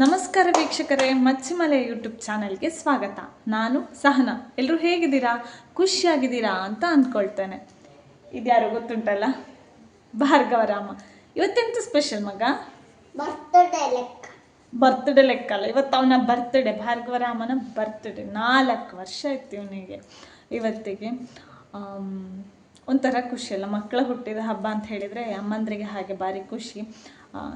ನಮಸ್ಕಾರ ವೀಕ್ಷಕರೇ ಮಚ್ಚಿಮಲೆ ಯೂಟ್ಯೂಬ್ ಚಾನಲ್ಗೆ ಸ್ವಾಗತ. ನಾನು ಸಹನಾ. ಎಲ್ಲರೂ ಹೇಗಿದ್ದೀರಾ? ಖುಷಿಯಾಗಿದ್ದೀರಾ ಅಂತ ಅಂದ್ಕೊಳ್ತೇನೆ. ಇದ್ಯಾರೋ ಗೊತ್ತುಂಟಲ್ಲ? ಭಾರ್ಗವರಾಮ ಇವತ್ತೆಂತ ಸ್ಪೆಷಲ್ ಮಗ? ಬರ್ತ್ಡೇ ಲೆಕ್ಕ. ಬರ್ತ್ಡೇ ಲೆಕ್ಕ ಅಲ್ಲ. ಇವತ್ತು ಅವನ ಬರ್ತ್ಡೇ ಭಾರ್ಗವರಾಮನ ಬರ್ತ್ಡೇ ನಾಲ್ಕು ವರ್ಷ ಇತ್ತು ಇವನಿಗೆ. ಇವತ್ತಿಗೆ ಒಂಥರ ಖುಷಿ ಅಲ್ಲ. ಮಕ್ಕಳ ಹುಟ್ಟಿದ ಹಬ್ಬ ಅಂತ ಹೇಳಿದರೆ ಅಮ್ಮಂದ್ರಿಗೆ ಹಾಗೆ ಭಾರಿ ಖುಷಿ.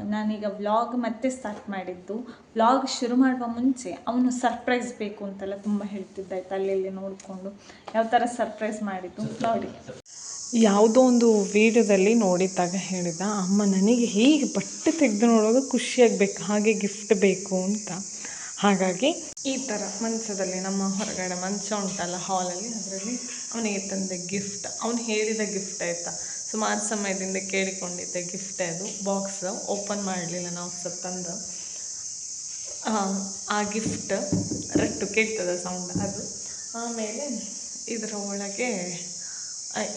ನಾನೀಗ ವ್ಲಾಗ್ ಮತ್ತೆ ಸ್ಟಾರ್ಟ್ ಮಾಡಿದ್ದು. ವ್ಲಾಗ್ ಶುರು ಮಾಡುವ ಮುಂಚೆ ಅವನು ಸರ್ಪ್ರೈಸ್ ಬೇಕು ಅಂತೆಲ್ಲ ತುಂಬ ಹೇಳ್ತಿದ್ದ, ಆಯ್ತು? ಅಲ್ಲಿ ನೋಡಿಕೊಂಡು. ಯಾವ ಥರ ಸರ್ಪ್ರೈಸ್ ಮಾಡಿದ್ದು? ನೋಡಿ. ಯಾವುದೋ ಒಂದು ವೀಡಿಯೋದಲ್ಲಿ ನೋಡಿದಾಗ ಹೇಳಿದ, ಅಮ್ಮ, ನನಗೆ ಹೀಗೆ ಬಟ್ಟೆ ತೆಗೆದು ನೋಡೋದು ಖುಷಿಯಾಗಬೇಕು ಹಾಗೆ ಗಿಫ್ಟ್ ಬೇಕು ಅಂತ. ಹಾಗಾಗಿ ಈ ಥರ ಮಂಚದಲ್ಲಿ, ನಮ್ಮ ಹೊರಗಡೆ ಮಂಚ ಉಂಟಲ್ಲ ಹಾಲಲ್ಲಿ ಅದರಲ್ಲಿ ಅವನಿಗೆ ತಂದೆ ಗಿಫ್ಟ್ ಅವನು ಹೇಳಿದ ಗಿಫ್ಟ್ ಆಯಿತಾ? ಸುಮಾರು ಸಮಯದಿಂದ ಕೇಳಿಕೊಂಡಿದ್ದೆ ಗಿಫ್ಟ್ ಅದು ಬಾಕ್ಸ್ ಓಪನ್ ಮಾಡಲಿಲ್ಲ ನಾವು ಸಹ ತಂದು. ಆ, ಗಿಫ್ಟ್ ರಟ್ಟು ಕೇಳ್ತದೆ ಸೌಂಡ್ ಅದು. ಆಮೇಲೆ ಇದರ ಒಳಗೆ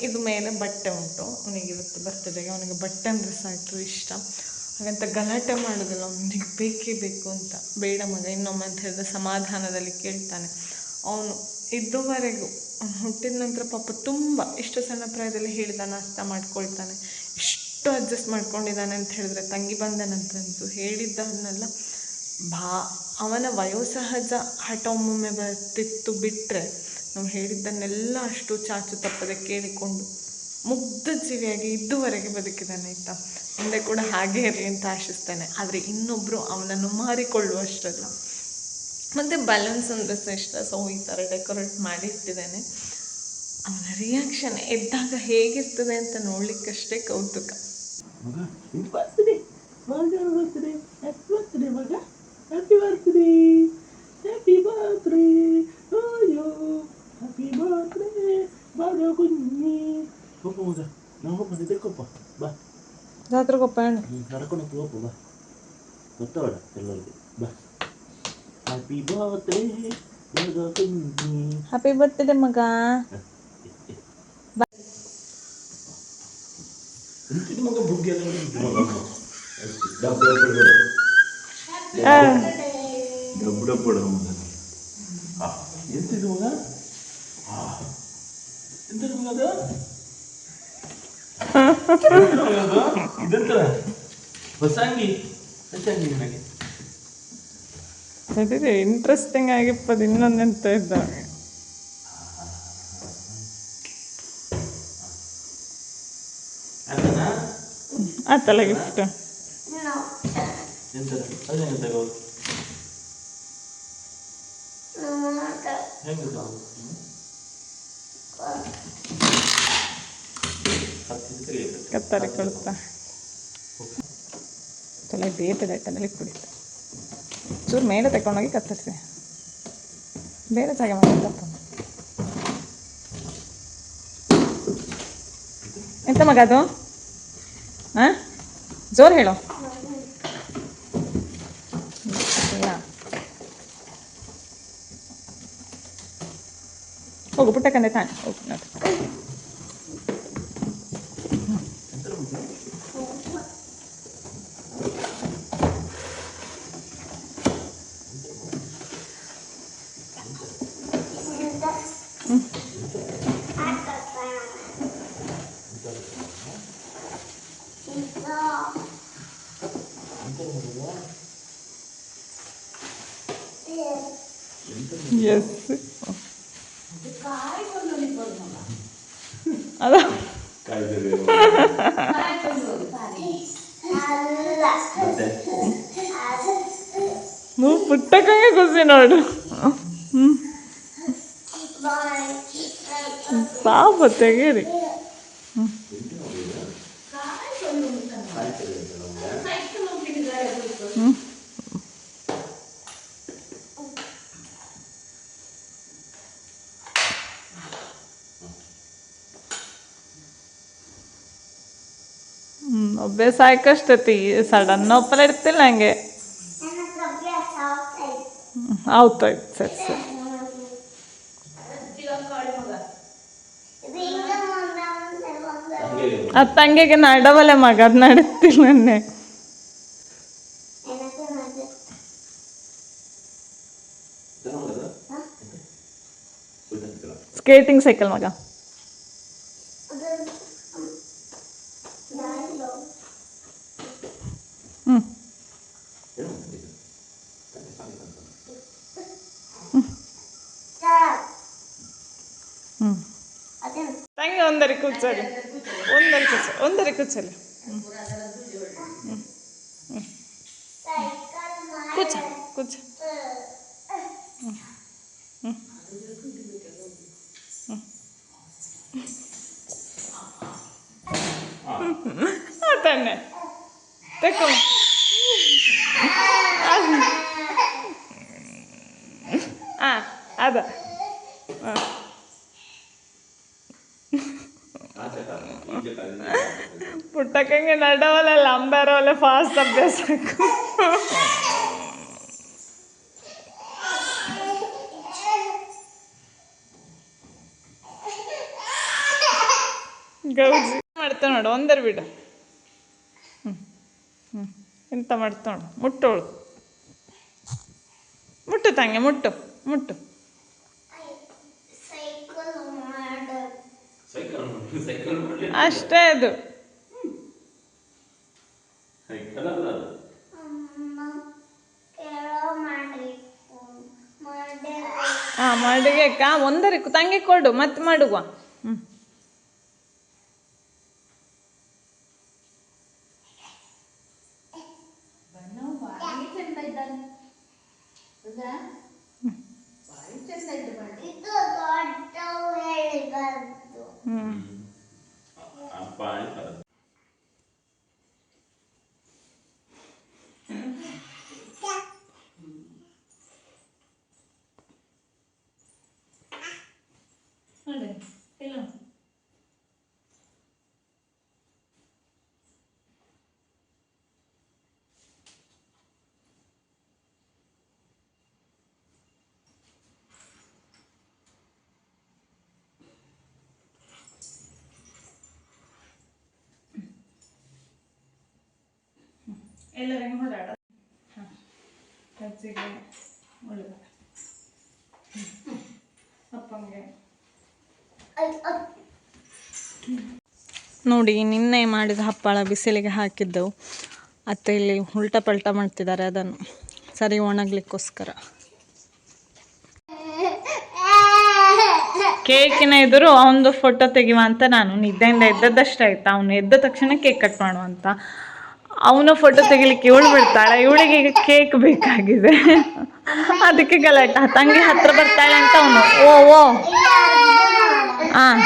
ಇದು ಮೇಲೆ ಬಟ್ಟೆ ಉಂಟು. ಅವನಿಗೆ ಇವತ್ತು ಬರ್ತದೆ ಅವನಿಗೆ ಬಟ್ಟೆ ಅಂದರೆ ಸಾಕು ಇಷ್ಟ. ಹಾಗಂತ ಗಲಾಟೆ ಮಾಡೋದಿಲ್ಲ ಅವನಿಗೆ ಬೇಕೇ ಬೇಕು ಅಂತ. ಬೇಡ ಮಗ ಇನ್ನೊಮ್ಮೆ ಅಂತ ಹೇಳಿದ್ರೆ ಸಮಾಧಾನದಲ್ಲಿ ಕೇಳ್ತಾನೆ. ಅವನು ಇದುವರೆಗೂ ಅವ್ನು ಹುಟ್ಟಿದ ನಂತರ ಪಾಪ ತುಂಬ ಇಷ್ಟು ಸಣ್ಣ ಪ್ರಾಯದಲ್ಲಿ ಹೇಳಿದಾನೆ ಅರ್ಥ ಮಾಡ್ಕೊಳ್ತಾನೆ. ಇಷ್ಟು ಅಡ್ಜಸ್ಟ್ ಮಾಡ್ಕೊಂಡಿದ್ದಾನೆ ಅಂತ ಹೇಳಿದ್ರೆ ತಂಗಿ ಬಂದನಂತಂತೂ ಹೇಳಿದ್ದನ್ನೆಲ್ಲ ಬಾ, ಅವನ ವಯೋಸಹಜ ಹಠ ಒಮ್ಮೊಮ್ಮೆ ಬರ್ತಿತ್ತು ಬಿಟ್ಟರೆ ನಾವು ಹೇಳಿದ್ದನ್ನೆಲ್ಲ ಅಷ್ಟು ಚಾಚು ತಪ್ಪದೆ ಕೇಳಿಕೊಂಡು ಮುಗ್ಧ ಜೀವಿಯಾಗಿ ಇದುವರೆಗೆ ಬದುಕಿದ್ದಾನೆ ಆಯಿತಾ. ಮುಂದೆ ಕೂಡ ಹಾಗೆ ಇರಲಿ ಅಂತ ಆಶಿಸ್ತೇನೆ. ಆದರೆ ಇನ್ನೊಬ್ಬರು ಅವನನ್ನು ಮಾರಿಕೊಳ್ಳುವಷ್ಟಲ್ಲ. ಮತ್ತು ಬಲೂನ್ಸ್ ಅಂದರೆ ಸಹ ಇಷ್ಟ. ಸೊ ಈ ಥರ ಡೆಕೋರೇಟ್ ಮಾಡಿ ಇಟ್ಟಿದ್ದೇನೆ ಅವನ ರಿಯಾಕ್ಷನ್ ಎದ್ದಾಗ ಹೇಗಿರ್ತದೆ ಅಂತ ನೋಡ್ಲಿಕ್ಕಷ್ಟೇ ಕೌತುಕ. ಜಾತ್ರೆ ಇದು birthday Bhargava birthday happy birthday ಮಗ. ಹ್ಯಾಪಿ ಬರ್ತ್ಡೇ ಹ್ಯಾಪಿ ಬರ್ತ್ಡೇ ಅಯ್ಯೋ ಹ್ಯಾಪಿ ಬರ್ತ್ಡೇ ಭಾರ್ಗವ ಕುഞ്ഞി ಹೋಪ ಮಗ ನಾವು ಹೋಪ ಇದಕ್ಕೊಪ್ಪ ಬಾ. ಜಾತ್ರೆಗೊಪ್ಪ ನೀನು ಕರ್ಕೊಂಡು ಹೋಗ್ತು ಹೋಪ ಬಾ ಗೊತ್ತವಡ ಎಲ್ಲರಿಗೂ. ಬಾ. ಹ್ಯಾಪಿ ಬರ್ತ್ಡೇ ಭಾರ್ಗವ ಕುഞ്ഞി ಹ್ಯಾಪಿ ಬರ್ತ್ಡೇ ಮಗ ಎಂತಿದು ಮಗ ಬುಗ್ಗಿ ಎಲ್ಲ ಮಗ ಡಬ್ ಡಬ್ ಡಬ್ ಡಬ್ ಮಗ ಆ, ಎಂತಿದು ಮಗ ಆ, ಎಂತಿದು ಮಗ ಅದು ಎಂತಿದು ಮಗ ಅದು? ಇದೆಂತ ಹೊಸ ಅಂಗಿ ಹೊಸ ಅಂಗಿ ನಿನಗೆ ಅದೇ ಇಂಟ್ರೆಸ್ಟಿಂಗ್ ಆಗಿಪ್ಪದು ಇನ್ನೊಂದೆಂತ ಎಂತ ಇದ್ದಾವೆ? ಆತಲ್ಲ ಗಿಫ್ಟ್ ಕತ್ತರಿ ಕೊಡ್ತಾ ತಲೆ ಬೇಟದೆ ಕುಡಿತ. ಚೂರು ಮೇಲೆ ತಗೊಂಡೋಗಿ ಕತ್ತರಿಸಿ ಬೇರೆ ಜಾಗ ಮಾಡಿ ತಪ್ಪ ಎಂತ ಮಗ ಅದು ಹಾಂ ಜೋರು ಹೇಳು ಇಲ್ಲ. ಹೋಗು ಪುಟ್ಟಕ್ಕಂದೆ ತಾನೆ ಹೋಗು ನೋಡಿ ಎಸ್ ಅದ ನೀವು ಪುಟ್ಟಕ್ಕಂಗೆ ಖುಷಿ ನೋಡು. ಹ್ಞೂ ಪಾಪ ತೆಗೀರಿ. ಹ್ಞೂ ಒಬ್ಬೇ ಆಯ್ಕಷ್ಟತಿ ಸಡನ್ ಒಪ್ಪಲ ಇರ್ತಿಲ್ಲ ಹಂಗೆ. આવતા ಸರಿ ಅತ್ತಂಗೆಗೆ ನಡವಲೆ ಮಗ ಅದು ನಡೀತಿಲ್ಲ ನನ್ನೆ ಸ್ಕೇಟಿಂಗ್ ಸೈಕಲ್ ಮಗ ಒಂದರಿ ಕೂಚಲಿ ಒಂದರಿ ಕೂಚ ಒಂದರಿ ಕೂಚಲಿ ಕೂಚ ಕೂಚ തന്നെ തെക്കും ആ അതാ ಪುಟ್ಟಕ್ಕಂಗೆ ನಡವಲ್ಲ ಅಂಬಾರವಲ್ಲ ಫಾಸ್ಟ್ ಅಭ್ಯಾಸ. ಗೌಜಿ ಮಾಡ್ತಾ ನೋಡು ಒಂದರ ಬಿಡ. ಹ್ಞೂ ಹ್ಞೂ ಎಂತ ಮಾಡ್ತಾ ನೋಡು ಮುಟ್ಟೋಳು. ಮುಟ್ಟು ತಂಗೆ ಮುಟ್ಟು ಮುಟ್ಟು. ಸೈಕಲ್ ಮಾಡು. ಸೈಕಲ್ ಸೈಕಲ್ ಮಾಡಲಿ. ಅಷ್ಟೇ ಅದು ಸೈಕಲ್ ಅಲ್ಲ ಅದು. ಅಮ್ಮ ಕೆಳಗೆ ಮಾಡಬೇಕು ಮಾಡಿ ಹಾಂ ಒಂದರೆ ಕಾ ಒಂದರಿ ತಂಗಿ ಕೊಡು ಮತ್ತೆ ಮಾಡುವ ಹ್ಞೂ ಇದು ದೊಡ್ಡವು ಹೇಳಿಬಾರ್ದು ಹ್ಞೂ ಅಪ್ಪ ಆಯ್ತಲ್ಲ ಎಲ್ಲರಿಗೂ ಹೊಡಾಡ ಅಜ್ಜಿಗೆ ಒಳ್ಳೆದ ಅಪ್ಪಂಗೆ. ನೋಡಿ, ನಿನ್ನೆ ಮಾಡಿದ ಹಪ್ಪಳ ಬಿಸಿಲಿಗೆ ಹಾಕಿದ್ದೆವು. ಅತ್ತೆ ಇಲ್ಲಿ ಉಲ್ಟ ಪಲ್ಟ ಮಾಡ್ತಿದ್ದಾರೆ ಅದನ್ನು. ಸರಿ, ಒಣಗ್ಲಿಕ್ಕೋಸ್ಕರ. ಕೇಕಿನ ಎದುರು ಅವನದು ಫೋಟೋ ತೆಗಿವ ಅಂತ ನಾನು ನಿದ್ದೆಯಿಂದ ಎದ್ದದ್ದಷ್ಟೇ ಆಯ್ತಾ. ಅವನು ಎದ್ದ ತಕ್ಷಣ ಕೇಕ್ ಕಟ್ ಮಾಡುವ ಅಂತ. ಅವನ ಫೋಟೋ ತೆಗಿಲಿಕ್ಕೆ ಇವಳು ಬಿಡ್ತಾಳೆ ಇವಳಿಗೆ ಈಗ ಕೇಕ್ ಬೇಕಾಗಿದೆ. ಅದಕ್ಕೆ ಗಲಾಟೆ. ತಂಗಿ ಹತ್ರ ಬರ್ತಾಳೆ ಅಂತ ಅವನು. ಓ ಓ. ಹಾಂ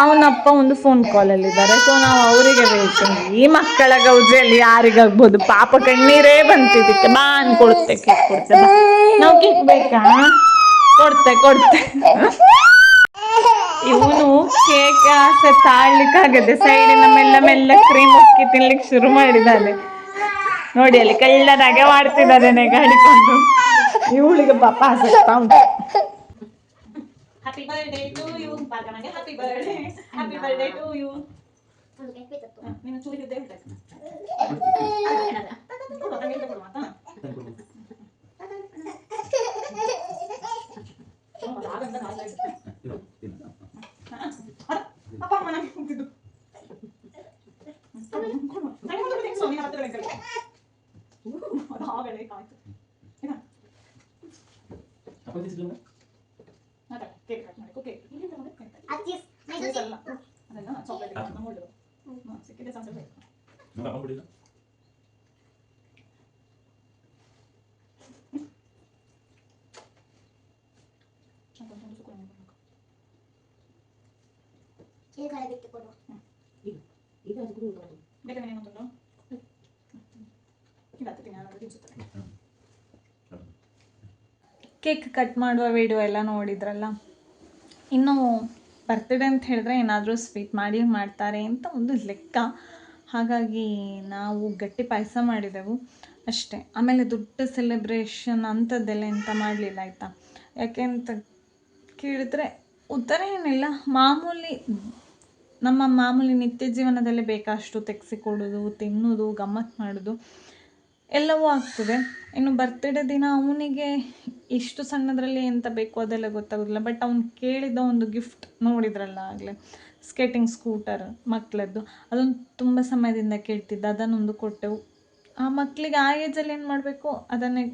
ಅವನಪ್ಪ ಒಂದು ಫೋನ್ ಕಾಲಲ್ಲಿದ್ದಾರೆ ಸೊ ನಾವು ಅವರಿಗೆ ಬೇಕು ಈ ಮಕ್ಕಳ ಗೌಜಿಯಲ್ಲಿ ಯಾರಿಗಾಗ್ಬೋದು ಪಾಪ ಕಣ್ಣೀರೇ ಬಂತಿದ್ದಕ್ಕೆ ಬಾ ಅನ್ಕೊಡುತ್ತೆ ಕೇಕ್ ಕೊಡ್ತೆ ನಾವು ಕೇಕ್ ಬೇಕಾ? ಕೊಡ್ತೆ ಕೊಡ್ತೆ. ಕೇಕ್ ಆಸೆ ತಾಳ್ಲಿಕ್ಕಾಗದೆ ಸೈಡಿನ ಮೆಲ್ಲ ಮೆಲ್ಲ ಕ್ರೀಮ್ ಉಕ್ಕಿ ತಿನ್ಲಿಕ್ಕೆ ಶುರು ಮಾಡಿದ್ದಾನೆ ನೋಡಿ ಅಲ್ಲಿ ಕಳ್ಳರಾಗೆ ಮಾಡ್ತಿದ್ದಾನೆ ಗಾಡಿಕೊಂಡು ಇವಳಿಗೆ ಪಾಪ ಆಸೆ ಉಂಟು happy birthday to you ಬಾಗಮಗೆ happy birthday happy birthday to you ನಿನ್ನ ಚೂರಿಗಿದ್ದೇ ಉಂಟು ತಿನ್ನು, ಈ ಕಡೆ. ಬಿಟ್ಟು ಕೊಡು ಬೇಕಾದ್ರೆ ಏನು ತಂದು ಇಲ್ಲ ಹತ್ತೀನಿ ನಾನು ತಿನ್ಸುತ್ತೇನೆ ಕೇಕ್ ಕಟ್ ಮಾಡುವ ವಿಡಿಯೋ ಎಲ್ಲ ನೋಡಿದ್ರಲ್ಲ? ಇನ್ನು ಬರ್ತ್ಡೇ ಅಂತ ಹೇಳಿದ್ರೆ ಏನಾದರೂ ಸ್ವೀಟ್ ಮಾಡಿ ಮಾಡ್ತಾರೆ ಅಂತ ಒಂದು ಲೆಕ್ಕ. ಹಾಗಾಗಿ ನಾವು ಗಟ್ಟಿ ಪಾಯಸ ಮಾಡಿದೆವು. ಅಷ್ಟೇ. ಆಮೇಲೆ ದೊಡ್ಡ ಸೆಲೆಬ್ರೇಷನ್ ಅಂಥದ್ದೆಲ್ಲ ಎಂತ ಮಾಡಲಿಲ್ಲ ಆಯಿತಾ? ಯಾಕೆ ಅಂತ ಕೇಳಿದ್ರೆ ಉತ್ತರ ಏನಿಲ್ಲ. ಮಾಮೂಲಿ ನಮ್ಮ ಮಾಮೂಲಿ ನಿತ್ಯ ಜೀವನದಲ್ಲಿ ಬೇಕಷ್ಟು ತೆಗೆಸಿಕೊಡೋದು ತಿನ್ನೋದು ಗಮ್ಮತ್ತು ಮಾಡೋದು ಎಲ್ಲವೂ ಆಗ್ತದೆ. ಇನ್ನು ಬರ್ತ್ಡೇ ದಿನ ಅವನಿಗೆ ಇಷ್ಟು ಸಣ್ಣದರಲ್ಲಿ ಎಂತ ಬೇಕು ಅದೆಲ್ಲ ಗೊತ್ತಾಗೋದಿಲ್ಲ. ಬಟ್ ಅವ್ನು ಕೇಳಿದ ಒಂದು ಗಿಫ್ಟ್ ನೋಡಿದ್ರಲ್ಲ ಆಗಲೇ. ಸ್ಕೇಟಿಂಗ್ ಸ್ಕೂಟರ್ ಮಕ್ಕಳದ್ದು ಅದೊಂದು ತುಂಬ ಸಮಯದಿಂದ ಕೇಳ್ತಿದ್ದ. ಅದನ್ನೊಂದು ಕೊಟ್ಟೆವು. ಆ ಮಕ್ಕಳಿಗೆ ಆ ಏಜಲ್ಲಿ ಏನು ಮಾಡಬೇಕು? ಅದನ್ನೇ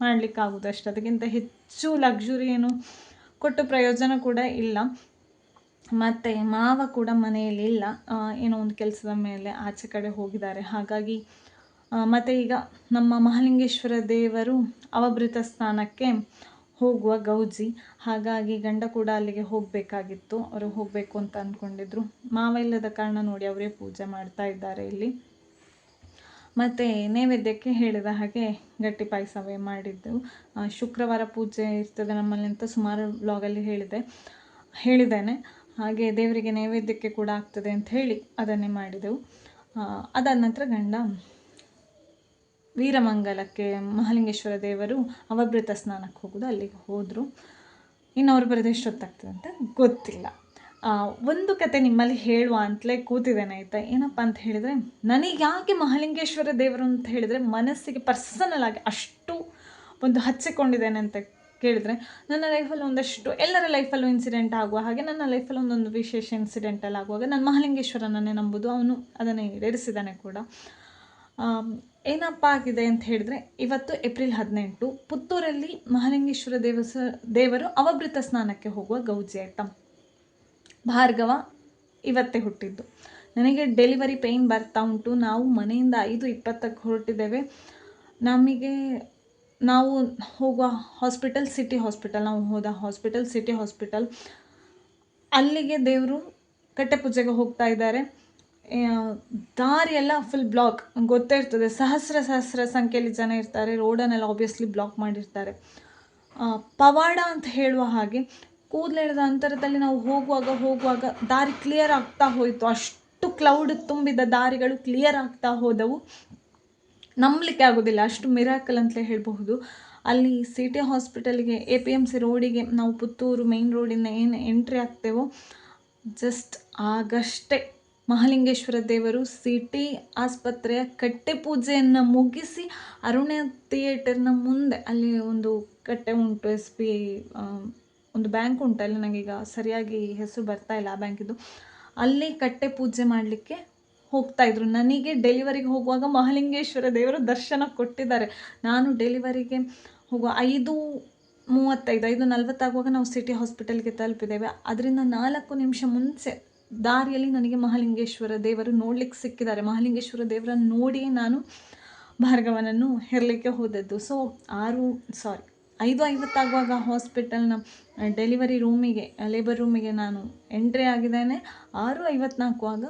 ಮಾಡಲಿಕ್ಕಾಗೋದು ಅಷ್ಟು. ಅದಕ್ಕಿಂತ ಹೆಚ್ಚು ಲಕ್ಸುರಿ ಏನು ಕೊಟ್ಟು ಪ್ರಯೋಜನ ಕೂಡ ಇಲ್ಲ. ಮತ್ತು ಮಾವ ಕೂಡ ಮನೆಯಲ್ಲಿ ಇಲ್ಲ. ಏನೋ ಒಂದು ಕೆಲಸದ ಮೇಲೆ ಆಚೆ ಕಡೆ ಹೋಗಿದ್ದಾರೆ. ಹಾಗಾಗಿ ಮತ್ತು ಈಗ ನಮ್ಮ ಮಹಾಲಿಂಗೇಶ್ವರ ದೇವರು ಅವಭೃತ ಸ್ಥಾನಕ್ಕೆ ಹೋಗುವ ಗೌಜಿ. ಹಾಗಾಗಿ ಗಂಡ ಕೂಡ ಅಲ್ಲಿಗೆ ಹೋಗಬೇಕಾಗಿತ್ತು. ಅವರು ಹೋಗಬೇಕು ಅಂತ ಅಂದ್ಕೊಂಡಿದ್ರು ಮಾವ ಇಲ್ಲದ ಕಾರಣ ನೋಡಿ ಅವರೇ ಪೂಜೆ ಮಾಡ್ತಾ ಇದ್ದಾರೆ ಇಲ್ಲಿ. ಮತ್ತು ನೈವೇದ್ಯಕ್ಕೆ ಹೇಳಿದ ಹಾಗೆ ಗಟ್ಟಿ ಪಾಯಸವೇ ಮಾಡಿದ್ದು. ಶುಕ್ರವಾರ ಪೂಜೆ ಇರ್ತದೆ ನಮ್ಮಲ್ಲಿ ಅಂತ ಸುಮಾರು ಬ್ಲಾಗಲ್ಲಿ ಹೇಳಿದೆ. ಹೇಳಿದ್ದೇನೆ. ಹಾಗೆ ದೇವರಿಗೆ ನೈವೇದ್ಯಕ್ಕೆ ಕೂಡ ಆಗ್ತದೆ ಅಂತ ಹೇಳಿ ಅದನ್ನೇ ಮಾಡಿದೆವು. ಅದಾದ ನಂತರ ಗಂಡ ವೀರಮಂಗಲಕ್ಕೆ ಮಹಾಲಿಂಗೇಶ್ವರ ದೇವರು ಅವಭೃತ ಸ್ನಾನಕ್ಕೆ ಹೋಗೋದು, ಅಲ್ಲಿಗೆ ಹೋದರು. ಇನ್ನು ಅವ್ರ ಬರೋದು ಅಂತ ಗೊತ್ತಿಲ್ಲ. ಒಂದು ಕತೆ ನಿಮ್ಮಲ್ಲಿ ಹೇಳುವ ಅಂತಲೇ ಕೂತಿದ್ದೇನೆ ಆಯಿತಾ? ಏನಪ್ಪ ಅಂತ ಹೇಳಿದರೆ, ನನಗೆ ಯಾಕೆ ಮಹಾಲಿಂಗೇಶ್ವರ ದೇವರು ಅಂತ ಹೇಳಿದರೆ ಮನಸ್ಸಿಗೆ ಪರ್ಸನಲ್ ಆಗಿ ಅಷ್ಟು ಒಂದು ಹಚ್ಚಿಕೊಂಡಿದ್ದೇನೆ ಅಂತ ಕೇಳಿದರೆ, ನನ್ನ ಲೈಫಲ್ಲಿ ಒಂದಷ್ಟು, ಎಲ್ಲರ ಲೈಫಲ್ಲೂ ಇನ್ಸಿಡೆಂಟ್ ಆಗುವ ಹಾಗೆ, ನನ್ನ ಲೈಫಲ್ಲಿ ಒಂದೊಂದು ವಿಶೇಷ ಇನ್ಸಿಡೆಂಟಲ್ಲಿ ಆಗುವಾಗ ನಾನು ಮಹಾಲಿಂಗೇಶ್ವರನನ್ನೇ ನಂಬುದು, ಅವನು ಅದನ್ನು ಈಡೇರಿಸಿದ್ದಾನೆ ಕೂಡ. ಏನಪ್ಪ ಆಗಿದೆ ಅಂತ ಹೇಳಿದ್ರೆ, ಇವತ್ತು ಏಪ್ರಿಲ್ ಹದಿನೆಂಟು, ಪುತ್ತೂರಲ್ಲಿ ಮಹಾಲಿಂಗೇಶ್ವರ ದೇವಸ, ದೇವರು ಅವಭೃತ ಸ್ನಾನಕ್ಕೆ ಹೋಗುವ ಗೌಜಿ ಆಯಿತಾ? ಭಾರ್ಗವ ಇವತ್ತೇ ಹುಟ್ಟಿದ್ದು. ನನಗೆ ಡೆಲಿವರಿ ಪೇಯ್ನ್ ಬರ್ತಾ ಉಂಟು. ನಾವು ಮನೆಯಿಂದ ಐದು ಇಪ್ಪತ್ತಕ್ಕೆ ಹೊರಟಿದ್ದೇವೆ. ನಮಗೆ ನಾವು ಹೋಗುವ ಹಾಸ್ಪಿಟಲ್ ಸಿಟಿ ಹಾಸ್ಪಿಟಲ್ ನಾವು ಹೋದ ಹಾಸ್ಪಿಟಲ್ ಸಿಟಿ ಹಾಸ್ಪಿಟಲ್ ಅಲ್ಲಿಗೆ ದೇವರು ಕಟ್ಟೆ ಪೂಜೆಗೆ ಹೋಗ್ತಾ ಇದ್ದಾರೆ. ದಾರಿ ಎಲ್ಲ ಫುಲ್ ಬ್ಲಾಕ್ ಗೊತ್ತೇ ಇರ್ತದೆ, ಸಹಸ್ರ ಸಹಸ್ರ ಸಂಖ್ಯೆಯಲ್ಲಿ ಜನ ಇರ್ತಾರೆ. ರೋಡನ್ನೆಲ್ಲ ಆಬ್ವಿಯಸ್ಲಿ ಬ್ಲಾಕ್ ಮಾಡಿರ್ತಾರೆ. ಪವಾಡ ಅಂತ ಹೇಳುವ ಹಾಗೆ ಕೂದಲೆಳೆದ ಅಂತರದಲ್ಲಿ ನಾವು ಹೋಗುವಾಗ ಹೋಗುವಾಗ ದಾರಿ ಕ್ಲಿಯರ್ ಆಗ್ತಾ ಹೋಯಿತು. ಅಷ್ಟು ಕ್ಲೌಡ್ ತುಂಬಿದ ದಾರಿಗಳು ಕ್ಲಿಯರ್ ಆಗ್ತಾ ಹೋದವು. ನಂಬಲಿಕ್ಕೆ ಆಗೋದಿಲ್ಲ. ಅಷ್ಟು ಮಿರಾಕಲ್ ಅಂತಲೇ ಹೇಳಬಹುದು. ಅಲ್ಲಿ ಸಿಟಿ ಹಾಸ್ಪಿಟಲ್ಗೆ ಎ ಪಿ ಎಂ ಸಿ ರೋಡಿಗೆ ನಾವು ಪುತ್ತೂರು ಮೇನ್ ರೋಡಿಂದ ಏನು ಎಂಟ್ರಿ ಆಗ್ತೇವೋ ಜಸ್ಟ್ ಆಗಷ್ಟೇ ಮಹಾಲಿಂಗೇಶ್ವರ ದೇವರು ಸಿಟಿ ಆಸ್ಪತ್ರೆಯ ಕಟ್ಟೆ ಪೂಜೆಯನ್ನು ಮುಗಿಸಿ ಅರುಣ ಥಿಯೇಟರ್ನ ಮುಂದೆ ಅಲ್ಲಿ ಒಂದು ಕಟ್ಟೆ ಉಂಟು ಎಸ್ ಬಿ ಒಂದು ಬ್ಯಾಂಕ್ ಉಂಟು. ಅಲ್ಲಿ ನನಗೀಗ ಸರಿಯಾಗಿ ಹೆಸರು ಬರ್ತಾ ಇಲ್ಲ ಆ ಬ್ಯಾಂಕಿದ್ದು ಅಲ್ಲಿ ಕಟ್ಟೆ ಪೂಜೆ ಮಾಡಲಿಕ್ಕೆ ಹೋಗ್ತಾ ಇದ್ರು. ನನಗೆ ಡೆಲಿವರಿಗೆ ಹೋಗುವಾಗ ಮಹಾಲಿಂಗೇಶ್ವರ ದೇವರು ದರ್ಶನ ಕೊಟ್ಟಿದ್ದಾರೆ. ನಾನು ಡೆಲಿವರಿಗೆ ಹೋಗುವ ಐದು ಮೂವತ್ತೈದು, ಐದು ನಲ್ವತ್ತಾಗುವಾಗ ನಾವು ಸಿಟಿ ಹಾಸ್ಪಿಟಲ್ಗೆ ತಲುಪಿದ್ದೇವೆ. ಅದರಿಂದ ನಾಲ್ಕು ನಿಮಿಷ ಮುಂಚೆ ದಾರಿಯಲ್ಲಿ ನನಗೆ ಮಹಾಲಿಂಗೇಶ್ವರ ದೇವರು ನೋಡ್ಲಿಕ್ಕೆ ಸಿಕ್ಕಿದ್ದಾರೆ. ಮಹಾಲಿಂಗೇಶ್ವರ ದೇವರನ್ನು ನೋಡಿಯೇ ನಾನು ಭಾರ್ಗವನನ್ನು ಹೆರಲಿಕ್ಕೆ ಹೋದದ್ದು. ಸೊ ಆರು ಸಾರಿ ಐದು ಐವತ್ತಾಗುವಾಗ ಹಾಸ್ಪಿಟಲ್ನ ಡೆಲಿವರಿ ರೂಮಿಗೆ ಲೇಬರ್ ರೂಮಿಗೆ ನಾನು ಎಂಟ್ರಿ ಆಗಿದ್ದೇನೆ. ಆರು ಐವತ್ನಾಲ್ಕು ಆಗ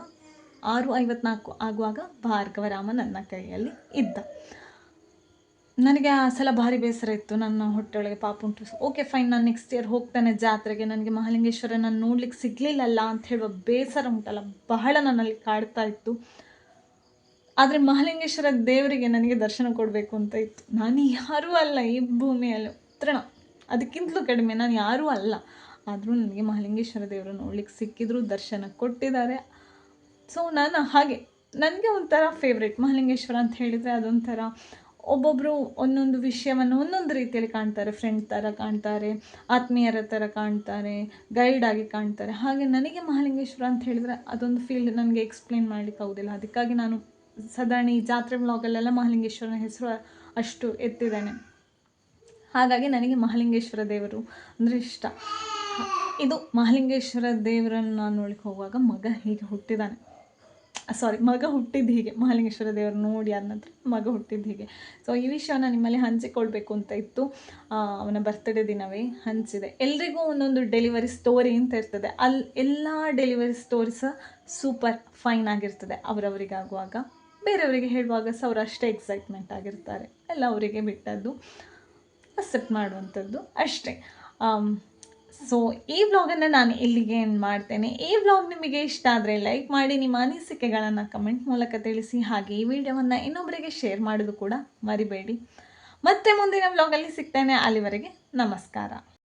ಆರು ಐವತ್ನಾಲ್ಕು ಆಗುವಾಗ ಭಾರ್ಗವರಾಮ ನನ್ನ ಕೈಯಲ್ಲಿ ಇದ್ದ. ನನಗೆ ಆ ಸಲ ಭಾರಿ ಬೇಸರ ಇತ್ತು. ನನ್ನ ಹೊಟ್ಟೆಯೊಳಗೆ ಪಾಪ ಉಂಟು. ಓಕೆ ಫೈನ್ ನಾನು ನೆಕ್ಸ್ಟ್ ಇಯರ್ ಹೋಗ್ತಾನೆ ಜಾತ್ರೆಗೆ. ನನಗೆ ಮಹಾಲಿಂಗೇಶ್ವರನ ನೋಡ್ಲಿಕ್ಕೆ ಸಿಗಲಿಲ್ಲಲ್ಲ ಅಂತ ಹೇಳುವ ಬೇಸರ ಉಂಟಲ್ಲ. ಬಹಳ ನನ್ನಲ್ಲಿ ಕಾಡ್ತಾ ಇತ್ತು. ಆದರೆ ಮಹಾಲಿಂಗೇಶ್ವರ ದೇವರಿಗೆ ನನಗೆ ದರ್ಶನ ಕೊಡಬೇಕು ಅಂತ ಇತ್ತು. ನಾನು ಯಾರೂ ಅಲ್ಲ ಈ ಭೂಮಿಯಲ್ಲಿ. ತೃಣ ಅದಕ್ಕಿಂತಲೂ ಕಡಿಮೆ. ನಾನು ಯಾರೂ ಅಲ್ಲ. ಆದರೂ ನನಗೆ ಮಹಾಲಿಂಗೇಶ್ವರ ದೇವರು ನೋಡ್ಲಿಕ್ಕೆ ಸಿಕ್ಕಿದ್ರು, ದರ್ಶನ ಕೊಟ್ಟಿದ್ದಾರೆ. ಸೊ ನಾನು ಹಾಗೆ, ನನಗೆ ಒಂಥರ ಫೇವ್ರೆಟ್ ಮಹಾಲಿಂಗೇಶ್ವರ ಅಂತ ಹೇಳಿದರೆ ಅದೊಂಥರ ಒಬ್ಬೊಬ್ಬರು ಒಂದೊಂದು ವಿಷಯವನ್ನು ಒಂದೊಂದು ರೀತಿಯಲ್ಲಿ ಕಾಣ್ತಾರೆ. ಫ್ರೆಂಡ್ ಥರ ಕಾಣ್ತಾರೆ, ಆತ್ಮೀಯರ ಥರ ಕಾಣ್ತಾರೆ ಗೈಡ್ ಆಗಿ ಕಾಣ್ತಾರೆ. ಹಾಗೆ ನನಗೆ ಮಹಾಲಿಂಗೇಶ್ವರ ಅಂತ ಹೇಳಿದರೆ ಅದೊಂದು ಫೀಲ್ಡ್ ನನಗೆ ಎಕ್ಸ್ಪ್ಲೇನ್ ಮಾಡಲಿಕ್ಕೆ ಆಗೋದಿಲ್ಲ. ಅದಕ್ಕಾಗಿ ನಾನು ಸಾಧಾರಣ ಈ ಜಾತ್ರೆ ಬ್ಲಾಗಲ್ಲೆಲ್ಲ ಮಹಾಲಿಂಗೇಶ್ವರನ ಹೆಸರು ಅಷ್ಟು ಎತ್ತಿದ್ದೇನೆ. ಹಾಗಾಗಿ ನನಗೆ ಮಹಾಲಿಂಗೇಶ್ವರ ದೇವರು ಅಂದರೆ ಇಷ್ಟ. ಇದು ಮಹಾಲಿಂಗೇಶ್ವರ ದೇವರನ್ನು ನಾನು ನೋಡ್ಲಿಕ್ಕೆ ಹೋಗುವಾಗ ಮಗ ಹೀಗೆ ಹುಟ್ಟಿದ್ದಾನೆ. ಸಾರಿ ಮಗ ಹುಟ್ಟಿದ್ದು ಹೀಗೆ, ಮಹಾಲಿಂಗೇಶ್ವರ ದೇವರು ನೋಡಿ ಆದ ನಂತರ ಮಗ ಹುಟ್ಟಿದ್ದು ಹೀಗೆ. ಸೊ ಈ ವಿಷಯನ ನಿಮ್ಮಲ್ಲಿ ಹಂಚಿಕೊಳ್ಬೇಕು ಅಂತ ಇತ್ತು. ಅವನ ಬರ್ತ್ಡೇ ದಿನವೇ ಹಂಚಿದೆ. ಎಲ್ರಿಗೂ ಒಂದೊಂದು ಡೆಲಿವರಿ ಸ್ಟೋರಿ ಅಂತ ಇರ್ತದೆ. ಅಲ್ಲಿ ಎಲ್ಲ ಡೆಲಿವರಿ ಸ್ಟೋರಿಸ ಸೂಪರ್ ಫೈನ್ ಆಗಿರ್ತದೆ. ಅವರವರಿಗಾಗುವಾಗ. ಬೇರೆಯವರಿಗೆ ಹೇಳುವಾಗ ಸಹ ಅವರು ಅಷ್ಟೇ ಎಕ್ಸೈಟ್ಮೆಂಟ್ ಆಗಿರ್ತಾರೆ. ಎಲ್ಲ ಅವರಿಗೆ ಬಿಟ್ಟದ್ದು. ಅಕ್ಸೆಪ್ಟ್ ಮಾಡುವಂಥದ್ದು ಅಷ್ಟೇ. ಸೊ ಈ ವ್ಲಾಗನ್ನು ನಾನು ಇಲ್ಲಿಗೆ ಏನು ಮಾಡ್ತೇನೆ. ಈ ವ್ಲಾಗ್ ನಿಮಗೆ ಇಷ್ಟ ಆದರೆ ಲೈಕ್ ಮಾಡಿ, ನಿಮ್ಮ ಅನಿಸಿಕೆಗಳನ್ನು ಕಮೆಂಟ್ ಮೂಲಕ ತಿಳಿಸಿ, ಹಾಗೆ ಈ ವಿಡಿಯೋವನ್ನು ಇನ್ನೊಬ್ಬರಿಗೆ ಶೇರ್ ಮಾಡೋದು ಕೂಡ ಮರಿಬೇಡಿ. ಮತ್ತೆ ಮುಂದಿನ ವ್ಲಾಗಲ್ಲಿ ಸಿಗ್ತೇನೆ. ಅಲ್ಲಿವರೆಗೆ ನಮಸ್ಕಾರ.